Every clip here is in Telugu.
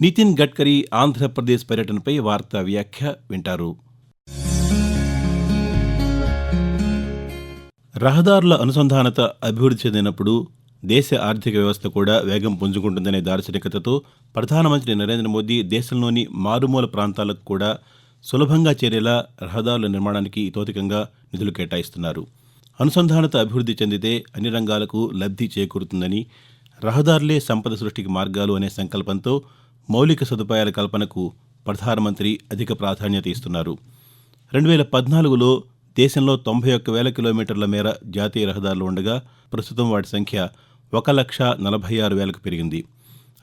నితిన్ గడ్కరీ ఆంధ్రప్రదేశ్ పర్యటనపై వార్తా వ్యాఖ్య వింటారు. రహదారుల అనుసంధానత అభివృద్ధి చెందినప్పుడు దేశ ఆర్థిక వ్యవస్థ కూడా వేగం పుంజుకుంటుందనే దార్శనికతతో ప్రధానమంత్రి నరేంద్ర మోదీ దేశంలోని మారుమూల ప్రాంతాలకు కూడా సులభంగా చేరేలా రహదారుల నిర్మాణానికి తోతికంగా నిధులు కేటాయిస్తున్నారు. అనుసంధానత అభివృద్ధి చెందితే అన్ని రంగాలకు లబ్ధి చేకూరుతుందని రహదారులే సంపద సృష్టికి మార్గాలు అనే సంకల్పంతో మౌలిక సదుపాయాల కల్పనకు ప్రధానమంత్రి అధిక ప్రాధాన్యత ఇస్తున్నారు. రెండు వేల పద్నాలుగులో దేశంలో తొంభై ఒక్క వేల కిలోమీటర్ల మేర జాతీయ రహదారులు ఉండగా ప్రస్తుతం వాటి సంఖ్య ఒక లక్ష నలభై ఆరు వేలకు పెరిగింది.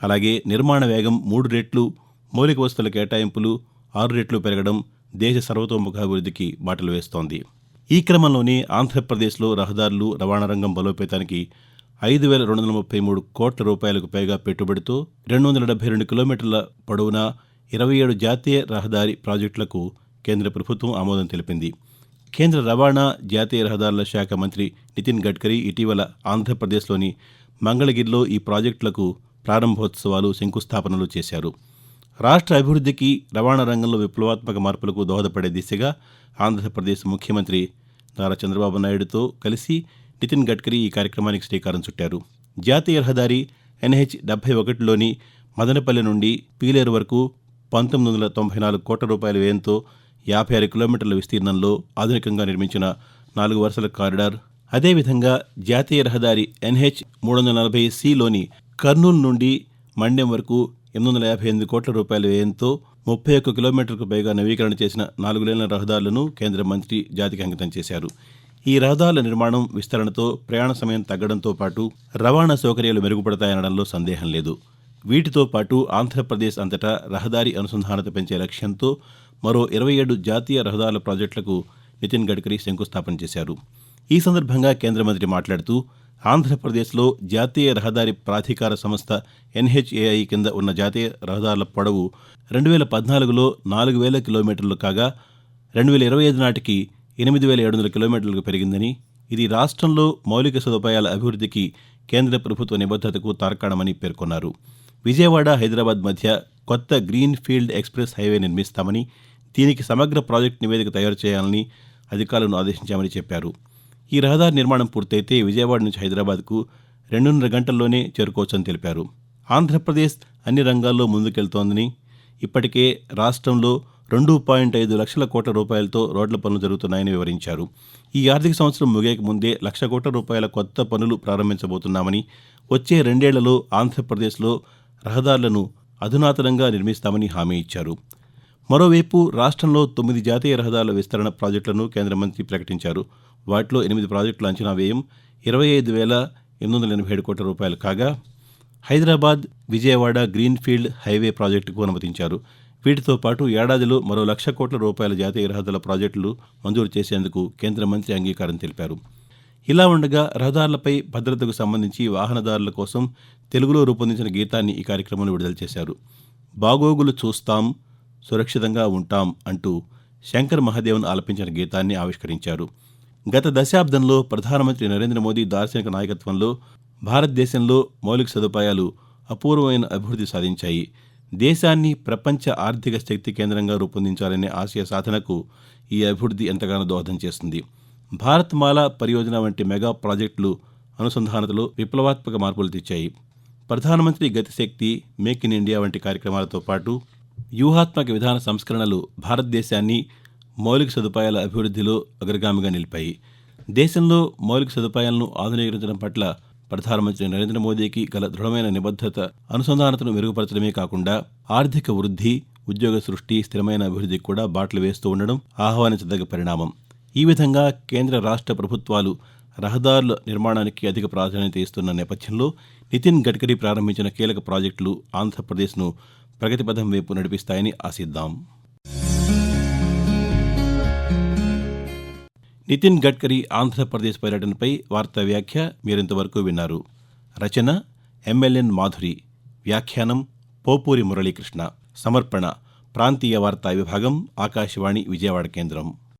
అలాగే నిర్మాణ వేగం మూడు రెట్లు మౌలిక వస్తువుల కేటాయింపులు ఆరు రెట్లు పెరగడం దేశ సర్వతోముఖాభివృద్ధికి బాటలు వేస్తోంది. ఈ క్రమంలోనే ఆంధ్రప్రదేశ్లో రహదారులు రవాణా రంగం బలోపేతానికి ఐదు వేల రెండు వందల ముప్పై మూడు కోట్ల రూపాయలకు పైగా పెట్టుబడితో రెండు వందల డెబ్బై రెండు కిలోమీటర్ల పొడవున ఇరవై ఏడు జాతీయ రహదారి ప్రాజెక్టులకు కేంద్ర ప్రభుత్వం ఆమోదం తెలిపింది. కేంద్ర రవాణా జాతీయ రహదారుల శాఖ మంత్రి నితిన్ గడ్కరీ ఇటీవల ఆంధ్రప్రదేశ్లోని మంగళగిరిలో ఈ ప్రాజెక్టులకు ప్రారంభోత్సవాలు శంకుస్థాపనలు చేశారు. రాష్ట్ర అభివృద్ధికి రవాణా రంగంలో విప్లవాత్మక మార్పులకు దోహదపడే దిశగా ఆంధ్రప్రదేశ్ ముఖ్యమంత్రి నారా చంద్రబాబు నాయుడుతో కలిసి నితిన్ గడ్కరీ ఈ కార్యక్రమానికి శ్రీకారం చుట్టారు. జాతీయ రహదారి ఎన్హెచ్ డెబ్బై ఒకటిలోని మదనపల్లి నుండి పీలేరు వరకు పంతొమ్మిది వందల తొంభై నాలుగు కోట్ల రూపాయల వ్యయంతో యాభై ఆరు కిలోమీటర్ల విస్తీర్ణంలో ఆధునికంగా నిర్మించిన నాలుగు వరుసల కారిడార్ అదేవిధంగా జాతీయ రహదారి ఎన్హెచ్ మూడు వందల నలభై సిలోని కర్నూలు నుండి మండ్యం వరకు ఎనిమిది వందల యాభై ఎనిమిది కోట్ల రూపాయల వ్యయంతో ముప్పై ఒక్క కిలోమీటర్లకు పైగా నవీకరణ చేసిన నాలుగు లేన్ల రహదారులను కేంద్ర మంత్రి జాతికి అంకితం చేశారు. ఈ రహదారుల నిర్మాణం విస్తరణతో ప్రయాణ సమయం తగ్గడంతో పాటు రవాణా సౌకర్యాలు మెరుగుపడతాయనడంలో సందేహం లేదు. వీటితో పాటు ఆంధ్రప్రదేశ్ అంతటా రహదారి అనుసంధానత పెంచే లక్ష్యంతో మరో ఇరవై ఏడు జాతీయ రహదారుల ప్రాజెక్టులకు నితిన్ గడ్కరీ శంకుస్థాపన చేశారు. ఈ సందర్భంగా కేంద్ర మంత్రి మాట్లాడుతూ ఆంధ్రప్రదేశ్లో జాతీయ రహదారి ప్రాధికార సంస్థ ఎన్హెచ్ఏఐ కింద ఉన్న జాతీయ రహదారుల పొడవు రెండు వేల పద్నాలుగులో నాలుగు వేల కిలోమీటర్లు కాగా రెండు వేల ఇరవై ఐదు నాటికి ఎనిమిది వేల ఏడు వందల కిలోమీటర్లకు పెరిగిందని ఇది రాష్ట్రంలో మౌలిక సదుపాయాల అభివృద్ధికి కేంద్ర ప్రభుత్వ నిబద్ధతకు తార్కాణమని పేర్కొన్నారు. విజయవాడ హైదరాబాద్ మధ్య కొత్త గ్రీన్ ఫీల్డ్ ఎక్స్ప్రెస్ హైవే నిర్మిస్తామని దీనికి సమగ్ర ప్రాజెక్టు నివేదిక తయారు చేయాలని అధికారులను ఆదేశించామని చెప్పారు. ఈ రహదారి నిర్మాణం పూర్తయితే విజయవాడ నుంచి హైదరాబాద్కు రెండున్నర గంటల్లోనే చేరుకోవచ్చని తెలిపారు. ఆంధ్రప్రదేశ్ అన్ని రంగాల్లో ముందుకెళ్తోందని ఇప్పటికే రాష్ట్రంలో రెండు పాయింట్ ఐదు లక్షల కోట్ల రూపాయలతో రోడ్ల పనులు జరుగుతున్నాయని వివరించారు. ఈ ఆర్థిక సంవత్సరం ముగియక ముందే లక్ష కోట్ల రూపాయల కొత్త పనులు ప్రారంభించబోతున్నామని వచ్చే రెండేళ్ళలో ఆంధ్రప్రదేశ్లో రహదారులను అధునాతనంగా నిర్మిస్తామని హామీ ఇచ్చారు. మరోవైపు రాష్ట్రంలో తొమ్మిది జాతీయ రహదారుల విస్తరణ ప్రాజెక్టులను కేంద్ర మంత్రి ప్రకటించారు. వాటిలో ఎనిమిది ప్రాజెక్టుల అంచనా వ్యయం ఇరవై ఐదు వేల ఎనిమిది వందల ఎనభై ఏడు కోట్ల రూపాయలు కాగా హైదరాబాద్ విజయవాడ గ్రీన్ఫీల్డ్ హైవే ప్రాజెక్టుకు అనుమతించారు. వీటితో పాటు ఏడాదిలో మరో లక్ష కోట్ల రూపాయల జాతీయ రహదారుల ప్రాజెక్టులు మంజూరు చేసేందుకు కేంద్ర మంత్రి అంగీకారం తెలిపారు. ఇలా ఉండగా రహదారులపై భద్రతకు సంబంధించి వాహనదారుల కోసం తెలుగులో రూపొందించిన గీతాన్ని ఈ కార్యక్రమంలో విడుదల చేశారు. బాగోగులు చూస్తాం సురక్షితంగా ఉంటాం అంటూ శంకర్ మహాదేవన్ ఆలపించిన గీతాన్ని ఆవిష్కరించారు. గత దశాబ్దంలో ప్రధానమంత్రి నరేంద్ర మోదీ దార్శనిక నాయకత్వంలో భారతదేశంలో మౌలిక సదుపాయాలు అపూర్వమైన అభివృద్ధి సాధించాయి. దేశాన్ని ప్రపంచ ఆర్థిక శక్తి కేంద్రంగా రూపొందించాలనే ఆశయ సాధనకు ఈ అభివృద్ధి ఎంతగానో దోహదం చేస్తుంది. భారత్ మాల పరియోజన వంటి మెగా ప్రాజెక్టులు అనుసంధానతలో విప్లవాత్మక మార్పులు తెచ్చాయి. ప్రధానమంత్రి గతిశక్తి మేక్ ఇన్ ఇండియా వంటి కార్యక్రమాలతో పాటు వ్యూహాత్మక విధాన సంస్కరణలు భారతదేశాన్ని మౌలిక సదుపాయాల అభివృద్ధిలో అగ్రగామిగా నిలిపాయి. దేశంలో మౌలిక సదుపాయాలను ఆధునీకరించడం పట్ల ప్రధానమంత్రి నరేంద్ర మోదీకి గల దృఢమైన నిబద్ధత అనుసంధానతను మెరుగుపరచడమే కాకుండా ఆర్థిక వృద్ధి ఉద్యోగ సృష్టి స్థిరమైన అభివృద్ధికి కూడా బాటలు వేస్తూ ఉండడం ఆహ్వానించదగ్గ పరిణామం. ఈ విధంగా కేంద్ర రాష్ట్ర ప్రభుత్వాలు రహదారుల నిర్మాణానికి అధిక ప్రాధాన్యత ఇస్తున్న నేపథ్యంలో నితిన్ గడ్కరీ ప్రారంభించిన కీలక ప్రాజెక్టులు ఆంధ్రప్రదేశ్ను ప్రగతిపథం వైపు నడిపిస్తాయని ఆశిద్దాం. నితిన్ గడ్కరీ ఆంధ్రప్రదేశ్ పర్యటనపై వార్తా వ్యాఖ్య మీరింతవరకు విన్నారు. రచన ఎంఎల్ఎన్ మాధురి. వ్యాఖ్యానం పోపూరి మురళీకృష్ణ. సమర్పణ ప్రాంతీయ వార్తా విభాగం ఆకాశవాణి విజయవాడ కేంద్రం.